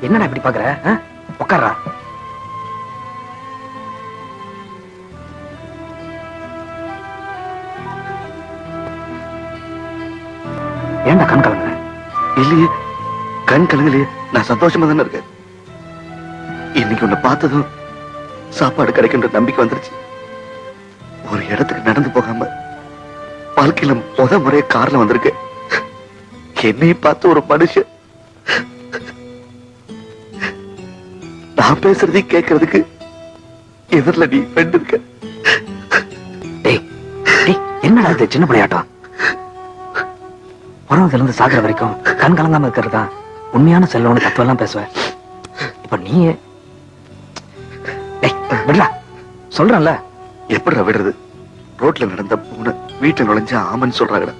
என்னடா இப்படி பாக்குற? உட்கார்றா ஏன்டா கண் கலங்குற? இல்லையே. கண் கலங்கலையே. நான் சந்தோஷமா தானே இருக்கேன். இன்னைக்கு உன்னை பார்த்ததும் சாப்பாடு கிடைக்கின்ற நம்பிக்கை வந்துருச்சு. ஒரு இடத்துக்கு நடந்து போகாம வாழ்க்கையில முத முறைய கார்ல வந்திருக்கேன். என்னையும் பார்த்து ஒரு மனுஷன் நான் பேசுறதையும் கேட்கறதுக்கு எதிரில் நீ ஃப்ரெண்ட் இருக்க. என்னடா இது சின்ன பிள்ளையாட்டம்? பிறந்ததுல இருந்து சாகுற வரைக்கும் கண் கலங்காம இருக்கிறது? தான் உண்மையான செல்லவனு தத்துவெல்லாம் பேசுவேன் இப்ப நீ விடுடா. சொல்றேன்ல. எப்படி விடுறது? ரோட்ல நடந்த பூனை வீட்டுல நுழைஞ்ச ஆமன்னு சொல்றாங்கடா.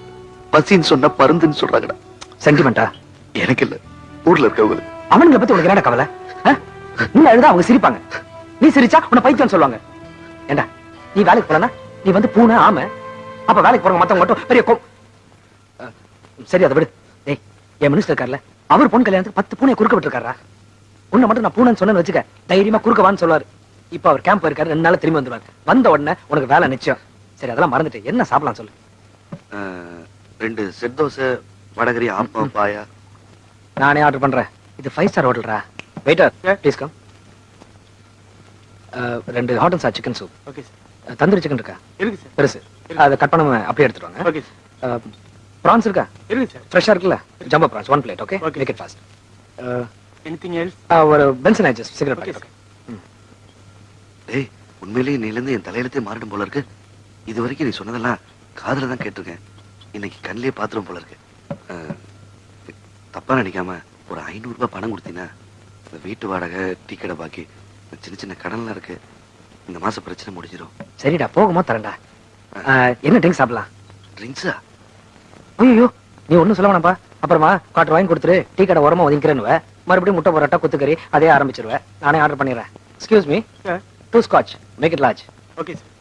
பசின்னு சொன்னா பருந்துன்னு சொல்றாங்கடா. சென்டிமெண்டா எனக்கு இல்ல ஊர்ல இருக்கவங்க அவனுங்களை பத்தி உனக்கு என்னடா கவலை? நீ அழுதா அவங்க சிரிப்பாங்க. நீ சிரிச்சா உன்னை பைத்தியம் சொல்லுவாங்க. ஏண்டா நீ வேலைக்கு போலனா நீ வந்து பூனை ஆமை. அப்ப வேலைக்கு போறவங்க மத்தவங்க மட்டும் பெரிய கோ சரி அதை விடு. டேய் என் மினிஸ்டர் இருக்கார்ல அவர் பொண்ணு கல்யாணத்துக்கு பத்து பூனை குறுக்க விட்டுருக்காரா உன்னை மட்டும் நான் பூனைன்னு சொன்னேன்னு வச்சுக்க தைரியமா குறுக்கவான்னு சொல்லுவாரு. இப்ப அவர் கேம்ப் இருக்காரு ரெண்டு நாள் திரும்பி வந்துருவாரு. வந்த உடனே உனக்கு வேலை நிச்சயம். சரி அதெல்லாம் மறந்துட்டு என்ன சாப்பிடலாம் சொல்லு. ரெண்டு செட் தோசை வடகரி ஆப்பம் பாயா. நானே ஆர்டர் பண்றேன். இது ஃபைவ் ஸ்டார் ஹோட்டல்ரா வெயிட்டர் ப்ளீஸ் கம் ரெண்டு hot and sour chicken soup okay sir tandoori chicken இருக்கா? இருக்கு சார் பெருசு அதை கட் பண்ணாம அப்படியே எடுத்துட்டு வாங்க. ஓகே சார் ப்ரான்ஸ் இருக்கா? இருக்கு சார் ஃப்ரெஷ்ஷா இருக்குல்ல? Jumbo prawns one plate okay. Make it fast anything else ஒரு பென்சன் ஐஜஸ் சிகரெட் பாக்கெட் டேய் உண்மையிலேயே நீலேருந்து என் தலையெழுத்தே மாறிடும் போல இருக்கு. இது வரைக்கும் நீ சொன்னதெல்லாம் காதுல தான் கேட்டிருக்கேன். இன்னைக்கு கண்ணிலே பாத்துரும் போல இருக்கு. ஆஹ், தப்பா நினைக்காம ஒரு ஐநூறு ரூபாய் பணம் கொடுத்தீங்கன்னா வீட்டு வாடகை டீ கடை பாக்கி சின்ன சின்ன கடன்லாம் இருக்கு. இந்த மாசம் பிரச்சனை முடிஞ்சிடும் சரிடா போகும்போது தரேன்டா. என்ன ட்ரிங்க் சாப்பிடலாம்? ட்ரிங்க்ஸா? ஐயோ நீ ஒண்ணும் சொல்ல வேணாம்ப்பா. அப்புறமா குவார்டர் வாங்கி கொடுத்துரு. டீ கடை உரமா ஒதுங்கிறேன்னு மறுபடியும் முட்டை பரோட்டா குத்துக்கறி அதே ஆரம்பிச்சிருவேன் நானே ஆர்டர் பண்ணிடுறேன். Excuse me two scotch make it large okay sir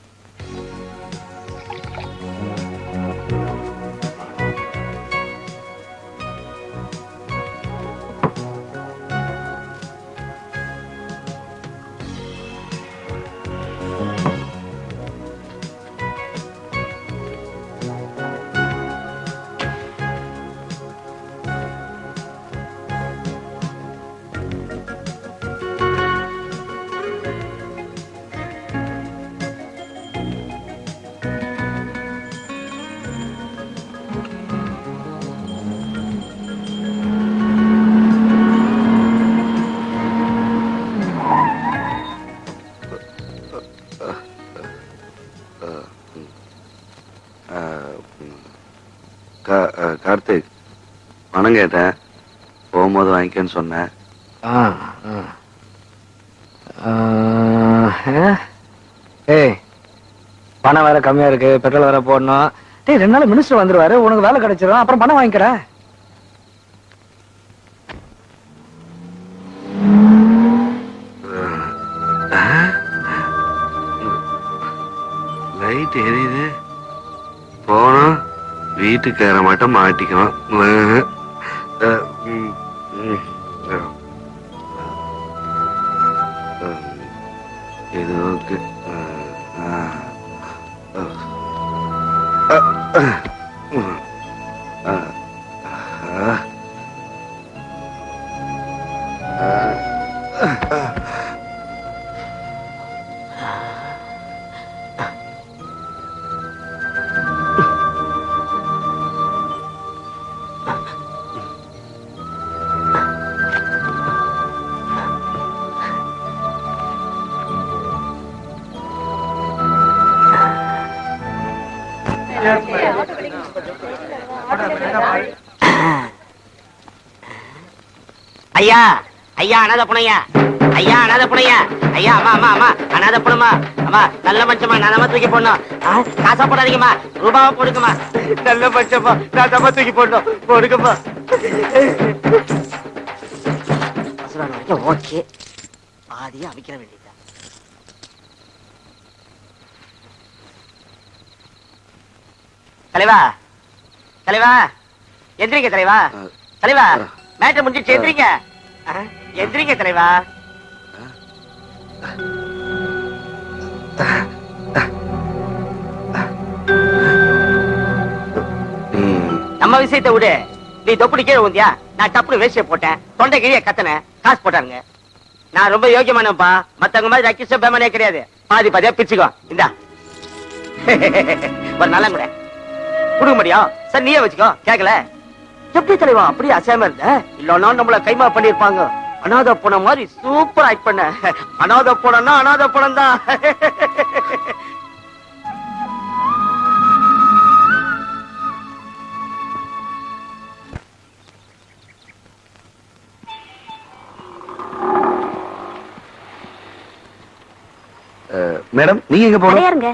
Karthik பணம் கேட்டேன் போகும்போது வாங்கிக்கன்னு சொன்னேன். ஏய் பணம் வேற கம்மியா இருக்கு பெட்ரோல் வேற போடணும். டேய் ரெண்டு நாள் மினிஸ்டர் வந்துருவாரு உனக்கு வேலை கிடைச்சிடும் அப்புறம் பணம் வாங்கிக்கிறேன். മാറ്റിക്കയറാൻ മാറ്റം മാറ്റിക്കണം ஐயா ஐயா அனாத புனையா. ஐயா அனாத புனையா. ஐயா அம்மா அம்மா அம்மா. அனாத புணமா. அம்மா நல்ல மச்சமா நானமா தூக்கி போடணும். ஆ, காசா போடாதீங்கம்மா. ரூபாவா போடுங்கம்மா. நல்ல மச்சமா நானமா தூக்கி போடணும். போடுங்கம்மா. ஓகே. பாதியா அவிக்கிற வேண்டியதா. தலைவா. தலைவா. எந்திரிங்க தலைவா. தலைவா. மேட்ரு முடிஞ்சிருச்சு எந்திரிங்க. எந்திரிங்க தலைவா. நம்ம விஷயத்தை விடு. நீ தொப்புடி கீழே ஊந்தியா? நான் டப்புனு வேஷ்டிய போட்டேன். தொண்டை கிழிய கத்தனேன் காசு போட்டாங்க நான் ரொம்ப யோகியமானப்பா மத்தவங்க மாதிரி ரக்கிஷ பேமனே கிடையாது. பாதி பாதியா பிச்சுக்கோ இந்தா. ஒரு நல்ல கூட கொடுக்க முடியும் சார் நீயே வச்சுக்கோ. கேக்கல? எப்படி தலைவா? அப்படியே அசையாம இருந்த? இல்லன்னா நம்மள கைமா பண்ணிருப்பாங்க அனாதை போன மாதிரி சூப்பர் ஆக்ட் பண்ண. அனாதை போனம்னா அனாதை படம் தான் மேடம் நீங்க எங்க அடையாருங்க.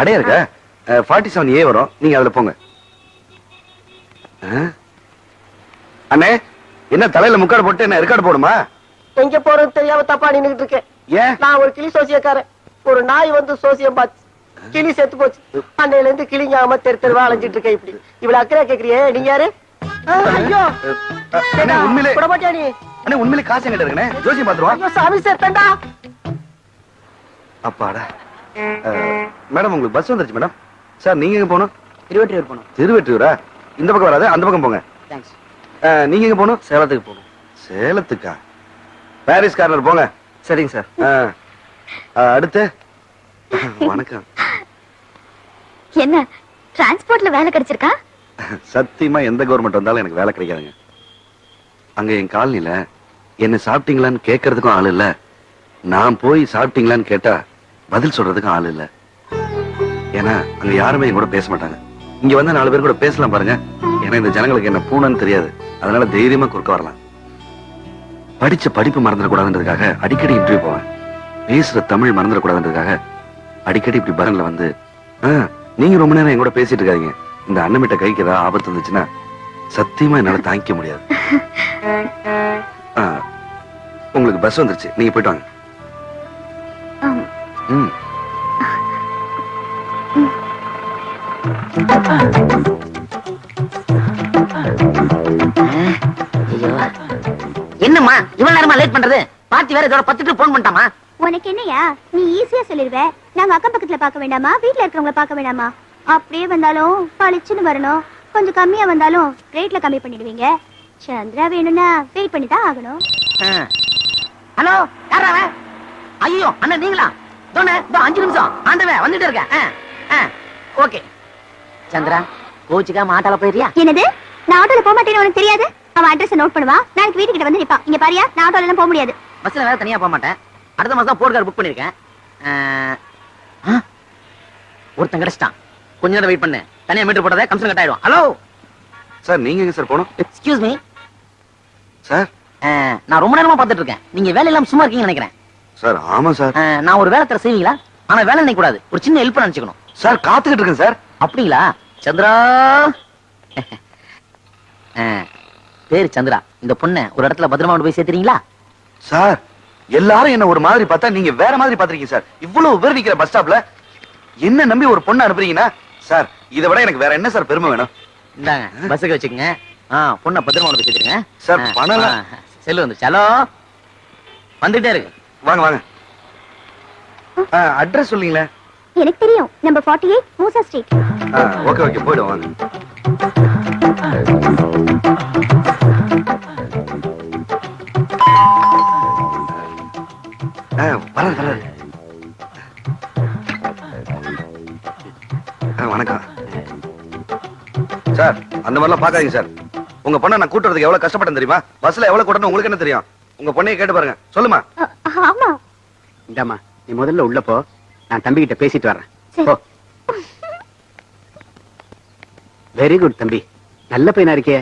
அடைய இருக்க ஃபார்ட்டி செவன் ஏ வரும். நீங்க அதுல போங்க? அண்ணே என்ன தலையில முக்காடு போட்டு என்ன ரெக்கார்டு போடுமா? எங்க போறது தெரியாம தப்பா நின்னுகிட்டு இருக்கேன். ஏன்? நான் ஒரு கிளி சோசியக்காரன். ஒரு நாய் வந்து சோசியம் பார்த்து கிளி செத்து போச்சு. அன்னையில இருந்து கிளி ஞாபகமா தெரு தெருவா அலைஞ்சிட்டு இருக்கேன் இப்படி. இவ்வளவு அக்கறையா கேக்குறியே? நீங்க யாரு? ஐயோ! உண்மையிலே விட மாட்டியா நீ? அண்ணே உண்மையிலே காசு எங்கிட்ட இருக்குண்ணே. ஜோசியம் பாத்துருவா ஐயோ சாமி சேர்த்தண்டா அப்பாடா. மேடம் உங்களுக்கு பஸ் வந்துருச்சு மேடம். சார் நீங்க எங்க போகணும்? திருவற்றியூர் போனோம் திருவெற்றியூரா? இந்த பக்கம் வராது அந்த பக்கம் போங்க. தேங்க்ஸ் நீங்க எங்க போகணும்? சேலத்துக்கு போகணும். சேலத்துக்கா? பாரிஸ் கார்னர் போங்க. சரிங்க சார். அடுத்து? வணக்கம். என்ன டிரான்ஸ்போர்ட்ல வேலை கிடைச்சிருக்கா? சத்தியமா எந்த கவர்மெண்ட் வந்தாலும் எனக்கு வேலை கிடைக்காதுங்க. அங்க என் காலனில என்ன சாப்பிட்டீங்களான்னு கேட்கறதுக்கும் ஆள் இல்ல. நான் போய் சாப்பிட்டீங்களான்னு கேட்டா பதில் சொல்றதுக்கும் ஆள் இல்ல. ஏன்னா அங்க யாருமே கூட பேச மாட்டாங்க. இங்க வந்து நாலு பேர் கூட பேசலாம் பாருங்க. ஏன்னா இந்த ஜனங்களுக்கு என்ன பூனைன்னு தெரியாது. அதனால தைரியமா குறுக்க வரலாம். படிச்ச படிப்பு மறந்துடக்கூடாதுன்றதுக்காக அடிக்கடி இன்டர்வியூ போவேன். பேசுற தமிழ் மறந்துடக்கூடாதுன்றதுக்காக அடிக்கடி இப்படி பரன்ல வந்து "ஆ, நீங்க ரொம்ப நேரம் என் கூட பேசிட்டு இருக்காதீங்க. இந்த அண்ணமிட்ட கைக்கு ஏதாவது ஆபத்து இருந்துச்சுன்னா சத்தியமா என்னால தாங்கிக்க முடியாது. ஆ, உங்களுக்கு பஸ் வந்துருச்சு. நீங்க போயிட்டு வாங்க. ம். என்னம்மா இவ்வளவு நேரமா லேட் பண்றது? பாத்தி வேற இதோட பத்துட்டு போன் பண்ணிட்டாமா உனக்கு என்னையா? நீ ஈஸியா சொல்லிடுவ நாங்க அக்கம் பக்கத்துல பார்க்க வேண்டாமா? வீட்ல இருக்கிறவங்கள பார்க்க வேண்டாமா? அப்படியே வந்தாலும் பளிச்சுன்னு வரணும். கொஞ்சம் கம்மியா வந்தாலும் ரேட்ல கம்மி பண்ணிடுவீங்க. சந்திரா வேணும்னா வெயிட் பண்ணி தான் ஆகணும் ஹலோ யாரா ஐயோ அண்ணன் நீங்களா? தோணே அஞ்சு நிமிஷம். ஆண்டவன் வந்துட்டு இருக்கேன். ஓகே. சந்திரா கோச்சுக்கா மாட்டால போயிரியா என்னது? நான் ஆட்டோல போக மாட்டேன்னு உனக்கு தெரியாது? அவன் அட்ரஸ் நோட் பண்ணுவா. நாளைக்கு வீட்டுக்கிட்ட வந்து நிப்பான் இங்க பாரியா நான் ஆட்டோல எல்லாம் போக முடியாது. பஸ்ல வேற தனியா போக மாட்டேன். அடுத்த மாசம் போர்ட் கார் புக் பண்ணிருக்கேன். ஒருத்தன் கிடைச்சிட்டான். கொஞ்ச நேரம் வெயிட் பண்ணு. தனியா மீட்டர் போட்டதே கம்சன் கட் ஆயிடும். ஹலோ சார் நீங்க எங்க சார் போகணும்? எக்ஸ்கியூஸ் மீ சார் நான் ரொம்ப நேரமா பார்த்துட்டு இருக்கேன். நீங்க வேலை இல்லாம சும்மா இருக்கீங்கன்னு நினைக்கிறேன். சார் ஆமா சார் நான் ஒரு வேலை தர செய்வீங்களா? ஆனா வேலை நினைக்க கூடாது. ஒரு சின்ன ஹெல்ப் நினைச்சுக்கணும். சார் காத்துக்கிட்டு இருக்கேன் சார் அப்படிங்களா? சந்திரா? பேரு சந்திரா. இந்த பொண்ணை ஒரு இடத்துல பத்திரமா போய் சேர்த்துறீங்களா? சார் எல்லாரும் என்ன ஒரு மாதிரி பார்த்தா நீங்க வேற மாதிரி பாத்திருக்கீங்க சார். இவ்வளவு பேர் நிக்கிற பஸ் ஸ்டாப்ல என்ன நம்பி ஒரு பொண்ணு அனுப்புறீங்கன்னா சார் இதை விட எனக்கு வேற என்ன சார் பெருமை வேணும்? இந்தாங்க பஸ்ஸுக்கு வச்சுக்கோங்க. ஆ பொண்ணை பத்திரமா போய் சேர்த்துருங்க. சார், பணம் செல்லு வந்து ஹலோ? வந்துட்டே இருக்கு. வாங்க வாங்க. அட்ரஸ் சொல்லுங்களேன். எனக்கு தெரியும். Number forty eight Moosa street okay okay ஆ, வணக்கம். சார் அந்த மாதிரிலாம் பார்க்காதீங்க சார். உங்க பொண்ணை நான் கூட்டுறதுக்கு எவ்வளவு கஷ்டப்பட்டேன் தெரியுமா? பஸ்ல எவ்வளவு கூட்டணும் உங்களுக்கு என்ன தெரியும்? உங்க பொண்ணைய கேட்டு பாருங்க. சொல்லுமா. ஆமா. இந்தாம்மா நீ முதல்ல உள்ள போ. நான் தம்பி கிட்ட பேசிட்டு. போ. வெரி குட் தம்பி. நல்ல பையனா இருக்கே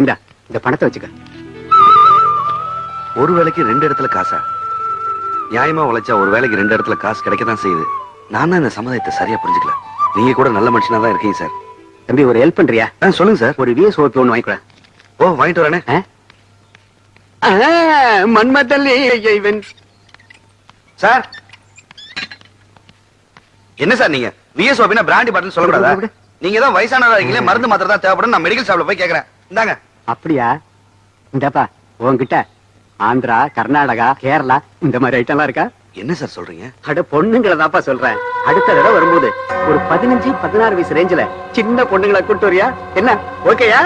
இந்தா இந்த பணத்தை வச்சுக்க. ஒரு வேளைக்கு ரெண்டு இடத்துல காசா? நியாயமா உழைச்சா ஒரு வேளைக்கு ரெண்டு இடத்துல காசு கிடைக்க தான் செய்யுது. நான் தான் இந்த சமுதாயத்தை சரியா புரிஞ்சுக்கல. நீங்க கூட நல்ல மனுஷனா தான் இருக்கீங்க சார். தம்பி ஒரு ஹெல்ப் பண்றியா? ஆ, சொல்லுங்க சார். ஒரு விஎஸ் ஓபி ஒன்று வாங்கிக்கூட ஓ வாங்கிட்டு வரேனே. மன்மதல்லி இவன். சார் என்ன சார் நீங்க? விஎஸ் ஓபினா பிராண்டி பாட்டில் சொல்லக்கூடாதா. நீங்க தான் வயசானவரா இருக்கீங்களே மருந்து மாத்திரை தான் தேவைப்படும். நான் மெடிக்கல் ஷாப்ல போய் கேக்குறேன். இந்தாங்க. அப்படியா? இந்தாப்பா உன்கிட்ட ஆந்திரா கர்நாடகா கேரளா இந்த மாதிரி ஐட்டம் எல்லாம் இருக்கா? என்ன சார் சொல்றீங்க? அட பொண்ணுங்களை தான்ப்பா சொல்றேன். அடுத்த தடவை வரும்போது ஒரு பதினஞ்சு பதினாறு வயசு ரேஞ்சில சின்ன பொண்ணுங்களை கூட்டு வரியா? என்ன ஓகேயா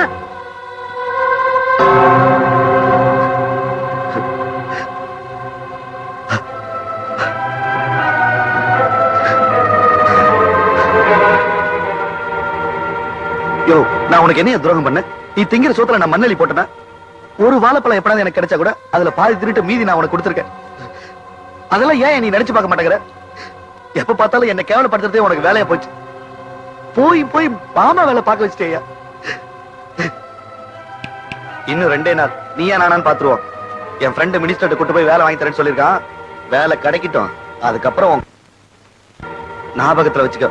நான் உனக்கு என்ன துரோகம் பண்ண நீ திங்கிற சோத்துல நான் மண்ணலி போட்டேனா? ஒரு வாழைப்பழம் எப்படாது எனக்கு கிடைச்சா கூட அதுல பாதி திருட்டு மீதி நான் உனக்கு கொடுத்துருக்கேன். அதெல்லாம் ஏன் நீ நினைச்சு பார்க்க மாட்டேங்கிற? எப்ப பார்த்தாலும் என்ன கேவலப்படுத்துறதே உனக்கு வேலையா போச்சு. போய் போய் மாமா வேலை பார்க்க வச்சுட்டேயா இன்னும் ரெண்டே நாள். நீயா நானான்னு பாத்துருவோம் என் ஃப்ரெண்டு மினிஸ்டர்ட்ட கூட்டு போய் வேலை வாங்கி தரேன்னு சொல்லியிருக்கான். வேலை கிடைக்கட்டும். அதுக்கப்புறம் ஞாபகத்துல வச்சுக்க.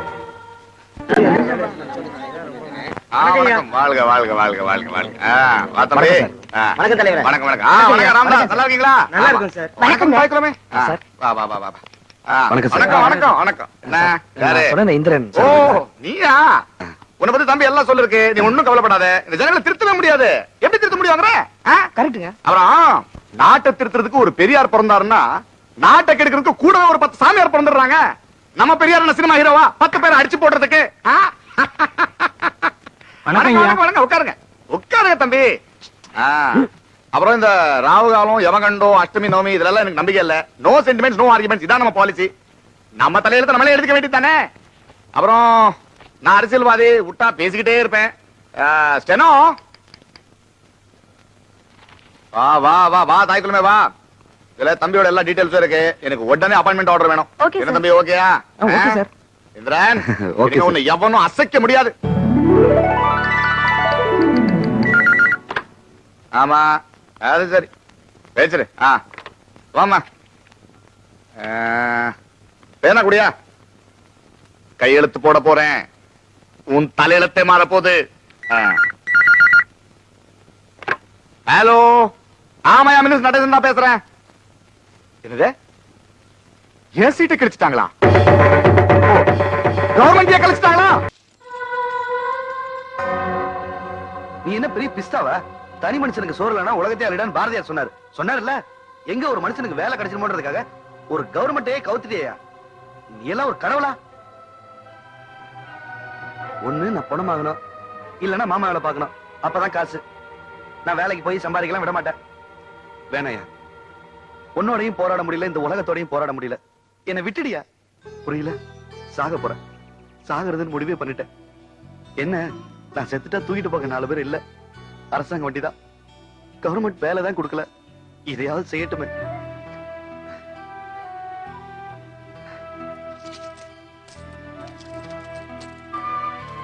வணக்கம் வாழ்க வாழ்க வாழ்க வாழ்க வாழ்க. ஆ, வா தம்பி. ஆ. வணக்கம் தலைவரே. வணக்கம் வணக்கம். ஆ, வணக்கம் ராமதாஸ் நல்லா இருக்கீங்களா நல்லா இருக்கும் சார். வணக்கம் பாய்க்கலாமே ஆ, சார். வா வா வா வா வா. ஆ, வணக்கம் சார். வணக்கம் வணக்கம் வணக்கம். என்ன? யாரு? நான் சொன்னேனே, இந்திரன். ஓ நீயா? உன்னை பத்தி தம்பி எல்லாம் சொல்லிருக்கு. நீ ஒண்ணும் கவலைப்படாத. இந்த ஜனங்களை திருத்தவே முடியாது. எப்படி திருத்த முடியுங்கிற கரெக்ட்டுங்க. அப்புறம் நாட்டை திருத்துறதுக்கு ஒரு பெரியார் பிறந்தாருன்னா நாட்டை கெடுக்கிறதுக்கு கூட ஒரு பத்து சாமியார் பிறந்துடுறாங்க. நம்ம பெரியார் சினிமா ஹீரோவா? பத்து பேரை அடிச்சு போடுறதுக்கு? வணக்கம் உட்காருங்க. உட்காருங்க தம்பி. ஆ. அப்புறம் இந்த ராவு காலம் யமகண்டோ அஷ்டமி நவமி இதெல்லாம் எனக்கு நம்பிக்கை இல்ல. நோ சென்டிமெண்ட்ஸ் நோ ஆர்குமெண்ட்ஸ் இதான் நம்ம பாலிசி நம்ம தலையெழுத்து நம்மளே எடுத்துக்க வேண்டியது தானே? அப்புறம் நான் அரசியல்வாதி விட்டா பேசிக்கிட்டே இருப்பேன். ஸ்டெனோ. வா வா வா வா தாய்க்குள்ளமே வா. இதுல தம்பியோட எல்லா டீடைல்ஸும் இருக்கு. எனக்கு உடனே அப்பாயின்மெண்ட் ஆர்டர் வேணும். என்ன. தம்பி ஓகேயா. இந்திரன். உன்னை எவனும் அசைக்க முடியாது. ஆமா. அது சரி. பேசுரு ஆ. வாமா பேனா குடியா? கையெழுத்து போட போறேன். உன் தலையெழுத்தே மாற போகுது ஹலோ. ஆமாயா மினிஸ் நடேசன் தான் பேசுறேன். என்னது? என் சீட்டை கிழிச்சிட்டாங்களா? கவர்மெண்ட் கழிச்சிட்டாங்களா? நீ என்ன பெரிய பிஸ்தாவா? தனி மனுஷனுக்கு சோறு உலகத்தை உலகத்தையே அழிடான்னு பாரதியார் சொன்னார். சொன்னார்ல எங்க ஒரு மனுஷனுக்கு வேலை கிடைச்சிருமோன்றதுக்காக? ஒரு கவர்மெண்டே கவுத்துட்டியா நீ எல்லாம் ஒரு கடவுளா? ஒண்ணு நான் பணம் வாங்கணும். இல்லன்னா மாமா வேலை பார்க்கணும். அப்பதான் காசு. நான் வேலைக்கு போய் சம்பாதிக்கலாம் விட மாட்டேன். வேணையா? உன்னோடையும் போராட முடியல இந்த உலகத்தோடையும் போராட முடியல. என்னை விட்டுடியா? புரியல. சாக போறேன். சாகிறதுன்னு முடிவே பண்ணிட்டேன். என்ன? நான் செத்துட்டா தூக்கிட்டு போக நாலு பேர் இல்ல. அரசாங்க வண்டிதான் கவர்மெண்ட் வேலை தான் கொடுக்கல. இதையாவது செய்யட்டுமே.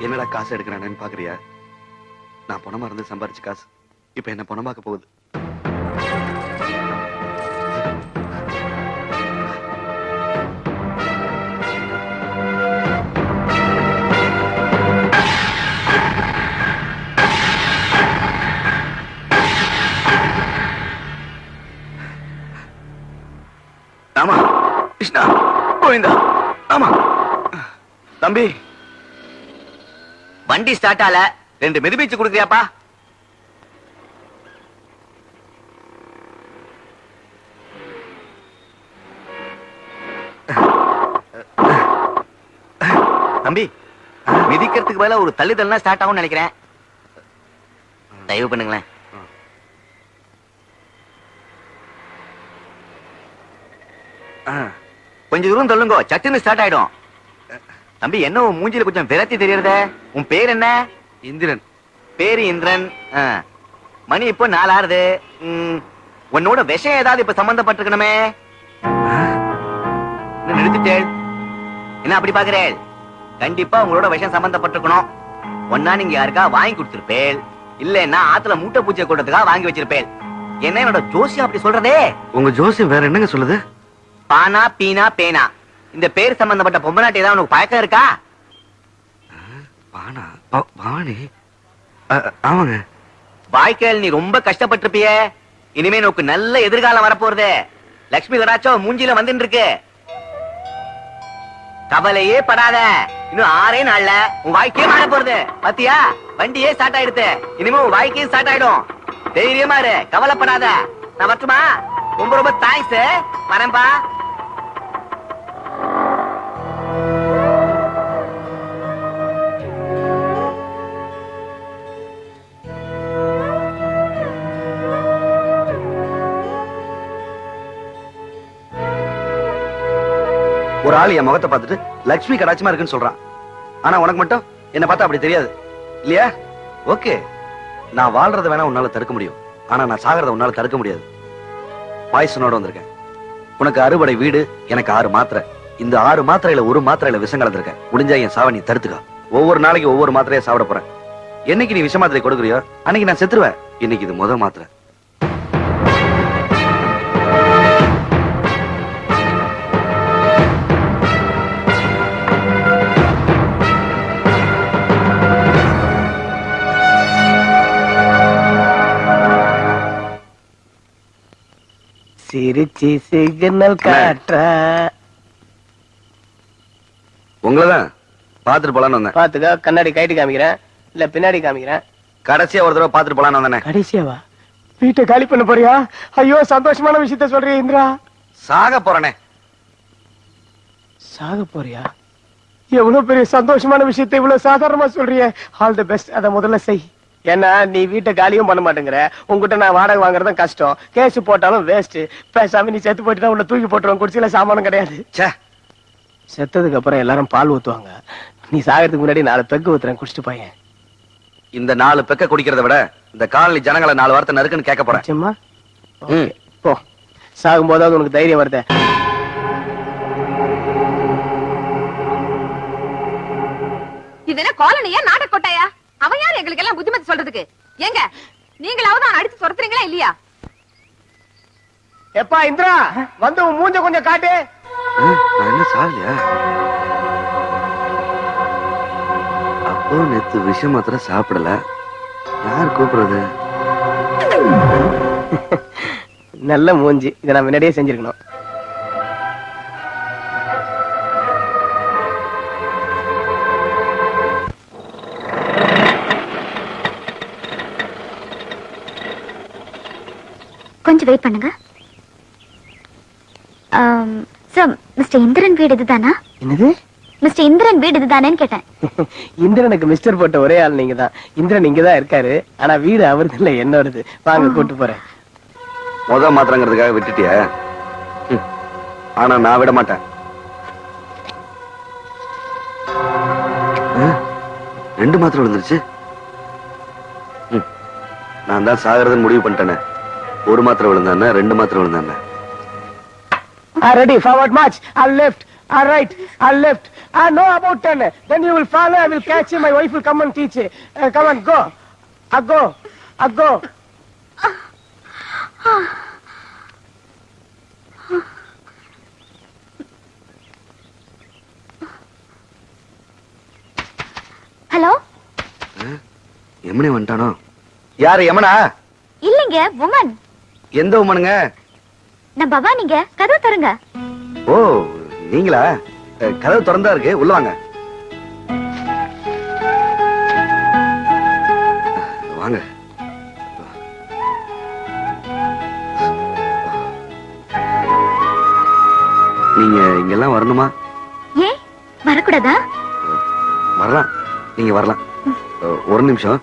என்னடா காசு எடுக்கிறானேன்னு பாக்குறியா? நான் பணமா இருந்து சம்பாரிச்ச காசு. இப்ப என்ன பணமாக்க போகுது? கோவிந்தா. ஆமா. தம்பி. வண்டி ஸ்டார்ட் ஆல ரெண்டு மெதிபீச்சு கொடுக்குறியாப்பா? தம்பி மிதிக்கிறதுக்கு பதிலாக ஒரு தள்ளி ஸ்டார்ட் ஆகும்னு நினைக்கிறேன். தயவு பண்ணுங்களேன். ஆ, கொஞ்சம் தூரம் தள்ளுங்க சட்டுன்னு ஸ்டார்ட் ஆயிடும். தம்பி என்ன உன் மூஞ்சில கொஞ்சம் விரத்தி தெரியறதே? உன் பேர் என்ன? இந்திரன். பேரு இந்திரன். மணி இப்போ நாலாறுது. உன்னோட விஷயம் ஏதாவது இப்ப சம்பந்தப்பட்டிருக்கணுமே? நிறுத்திட்டேள் என்ன அப்படி பாக்குறேள் கண்டிப்பா உங்களோட விஷயம் சம்பந்தப்பட்டிருக்கணும். ஒன்னா நீங்க யாருக்கா வாங்கி கொடுத்திருப்பேள்? இல்லன்னா ஆத்துல மூட்டை பூஜை கூட்டத்துக்காக வாங்கி வச்சிருப்பேள். என்ன என்னோட ஜோசியம் அப்படி சொல்றதே? உங்க ஜோசியம் வேற என்னங்க சொல்லுது? பானா பீனா பேனா. இந்த பேர் சம்பந்தப்பட்ட பொம்மநாட்டி ஏதாவது உனக்கு பழக்கம் இருக்கா? பானா? ஆமாங்க. வாய்க்கால் நீ ரொம்ப கஷ்டப்பட்டிருப்பியே. இனிமே உனக்கு நல்ல எதிர்காலம் வரப்போறது. லக்ஷ்மி கடாச்சோ மூஞ்சில வந்துட்டு இருக்கு கவலையே படாத. இன்னும் ஆறே நாள்ல உன் வாழ்க்கையே மாற போறது. பாத்தியா? வண்டியே ஸ்டார்ட் ஆயிடுது இனிமே உன் வாழ்க்கையும் ஸ்டார்ட் ஆயிடும். தைரியமா இரு. கவலைப்படாத. நான் வரட்டுமா? ரொம்ப ரொம்ப தேங்க்ஸ் வரேன்பா. ஒரு ஆள் என் முகத்தை பார்த்துட்டு லட்சுமி கடாட்சமா இருக்குன்னு சொல்றான். ஆனா உனக்கு மட்டும் என்ன பார்த்தா அப்படி தெரியாது. இல்லையா? ஓகே. நான் வாழ்றத வேணா உன்னால தடுக்க முடியும். ஆனா நான் சாகிறத உன்னால தடுக்க முடியாது. பாய்சனோட வந்திருக்கேன். உனக்கு அறுபடை வீடு எனக்கு ஆறு மாத்திரை. இந்த ஆறு மாத்திரையில ஒரு மாத்திரையில விஷம் கலந்துருக்கேன். முடிஞ்சா என் சாவை நீ தடுத்துக்கா. ஒவ்வொரு நாளைக்கு ஒவ்வொரு மாத்திரையை சாப்பிட போறேன். என்னைக்கு நீ விஷ மாத்திரை கொடுக்குறியோ அன்னைக்கு நான் செத்துருவேன். இன்னைக்கு இது முத மாத்திரை. சிரிச்சி சிக்னல் காட்டுற உங்களதான்? பாத்துட்டு போலான்னு வந்தேன். பாத்துக்கா கண்ணாடி கைட்டு காமிக்கிறேன். இல்ல பின்னாடி காமிக்கிறேன். கடைசியா ஒரு தடவை பாத்துட்டு போலான்னு வந்தேனே. கடைசியாவா? வீட்டை காலி பண்ண போறியா? ஐயோ சந்தோஷமான விஷயத்த சொல்றியா இந்திரா. சாக போறேனே. சாக போறியா? எவ்வளவு பெரிய சந்தோஷமான விஷயத்தை இவ்வளவு சாதாரணமா சொல்றிய ஆல் தி பெஸ்ட் அத முதல்ல செய். ஏன்னா நீ வீட்டை காலியும் பண்ண மாட்டேங்கிற. உங்ககிட்ட நான் வாடகை வாங்குறதும் கஷ்டம். கேஸ் போட்டாலும் வேஸ்ட் பேசாம நீ செத்து போயிட்டு உள்ள தூக்கி போட்டுருவோம் குடிச்சில சாமானும் கிடையாது. ச்சே. செத்ததுக்கு அப்புறம் எல்லாரும் பால் ஊத்துவாங்க. நீ சாகிறதுக்கு முன்னாடி நாலு பெக்கு ஊத்துறேன் குடிச்சிட்டு பையன் இந்த நாலு பெக்க குடிக்கிறத விட இந்த காலனி ஜனங்களை நாலு வார்த்தை நறுக்குன்னு கேட்க போறேன். போ. சாகும் போதாவது உனக்கு தைரியம் வருதே. இது என்ன காலனியா கொட்டாயா? அவன் யார் எங்களுக்கு எல்லாம் புத்திமதி சொல்றதுக்கு? ஏங்க நீங்களாவது அவன் அடிச்சு துரத்துறீங்களா இல்லையா? எப்பா இந்திரா வந்து உன் மூஞ்ச கொஞ்சம் காட்டு. என்ன சாகலையா? அப்போ நேத்து விஷம் மாத்திரம் சாப்பிடல. யார் கூப்பிடுறது? நல்ல மூஞ்சி. இதை நான் முன்னாடியே செஞ்சிருக்கணும். வெயிட் பண்ணுங்க. சார் மிஸ்டர் இந்திரன் வீடு இதுதானா? என்னது? மிஸ்டர் இந்திரன் வீடு இதுதானேன்னு கேட்டேன். இந்திரனுக்கு மிஸ்டர் போட்ட ஒரே ஆள் நீங்க தான் இந்திரன் இங்கதான் இருக்காரு. ஆனா வீடு அவரது இல்ல என்னோடது. வாங்க கூட்டு போறேன். முத மாத்திரங்கிறதுக்காக விட்டுட்டியா. ஆனா நான் விட மாட்டேன். ரெண்டு மாத்திரம் விழுந்துருச்சு. நான் தான் சாகிறதுன்னு முடிவு பண்ணிட்டேனே. ஒரு மாத்திரை விழுந்தானே ரெண்டு மாத்திரை விழுந்தானே ready forward march ah left ah right ah left ah no about turn then you will follow I will catch my wife will come and teach come and go uh go uh go hello எமனே வந்துட்டானோ? யாரு யமனா இல்லைங்க woman எந்த உமனுங்க? நான் பவானிங்க கதவு தருங்க ஓ நீங்களா? கதவு திறந்தா இருக்கு. உள்ள வாங்க. வாங்க. நீங்க இங்கெல்லாம் வரணுமா? ஏன்? வரக்கூடாதா? வரலாம். நீங்க வரலாம். ஒரு நிமிஷம்.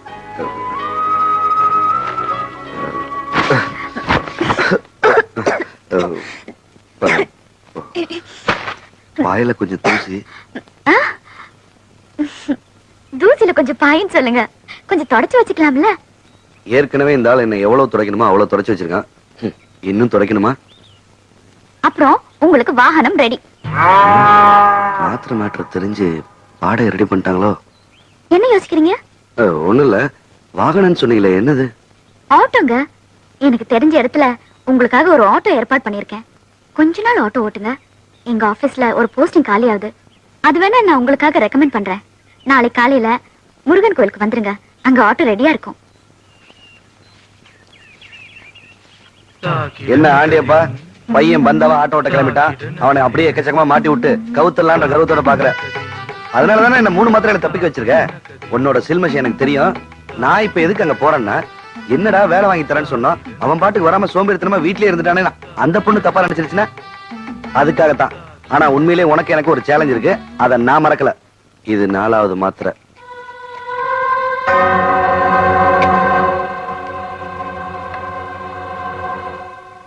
வாயில கொஞ்சம் தூசி. தூசில கொஞ்சம் பாயின்னு சொல்லுங்க. கொஞ்சம் தொடச்சு வச்சுக்கலாம்ல? ஏற்கனவே இந்த ஆள் என்ன எவ்வளவு துடைக்கணுமோ அவ்வளவு துடைச்சு வச்சிருக்கான். இன்னும் துடைக்கணுமா? அப்புறம் உங்களுக்கு வாகனம் ரெடி மாத்திரை மாற்ற தெரிஞ்சு பாடகை ரெடி பண்ணிட்டாங்களோ? என்ன யோசிக்கிறீங்க? அஹ், ஒண்ணும் இல்ல வாகனம்னு சொன்னீங்களே என்னது? ஆட்டோங்க. எனக்கு தெரிஞ்ச இடத்துல உங்களுக்காக ஒரு ஆட்டோ ஏற்பாடு பண்ணியிருக்கேன். கொஞ்ச நாள் ஆட்டோ ஓட்டுங்க. எங்க ஆபீஸ்ல ஒரு போஸ்டிங் காலி ஆகுது அது வேணா நான் உங்களுக்காக ரெக்கமெண்ட் பண்றேன். நாளை காலையில முருகன் கோயிலுக்கு வந்துருங்க. அங்க ஆட்டோ ரெடியா இருக்கும். என்ன ஆண்டியப்பா? பையன் பந்தவா ஆட்டோ ஓட்ட கிளம்பிட்டான். அவனை அப்படியே எக்கச்சக்கமா மாட்டி விட்டு கவுத்தலான்ற கருவத்தோட பாக்குற. அதனாலதானே என்ன மூணு மாத்திரை தப்பிக்க வச்சிருக்க? உன்னோட சில்மசி எனக்கு தெரியும். நான் இப்ப எதுக்கு அங்க போறேன்னா என்னடா வேலை வாங்கி தரேன்னு சொன்னா அவன் பாட்டுக்கு வராம சோம்பேறித்தனமா வீட்லயே இருந்துட்டானே அந்த பொண்ணு தப்பா நினைச்சிருச்சுன்னா? அதுக்காகத்தான். ஆனா உண்மையிலே உனக்கு எனக்கு ஒரு சேலஞ்ச் இருக்கு. அதை நான் மறக்கல. இது நாலாவது மாத்திரை.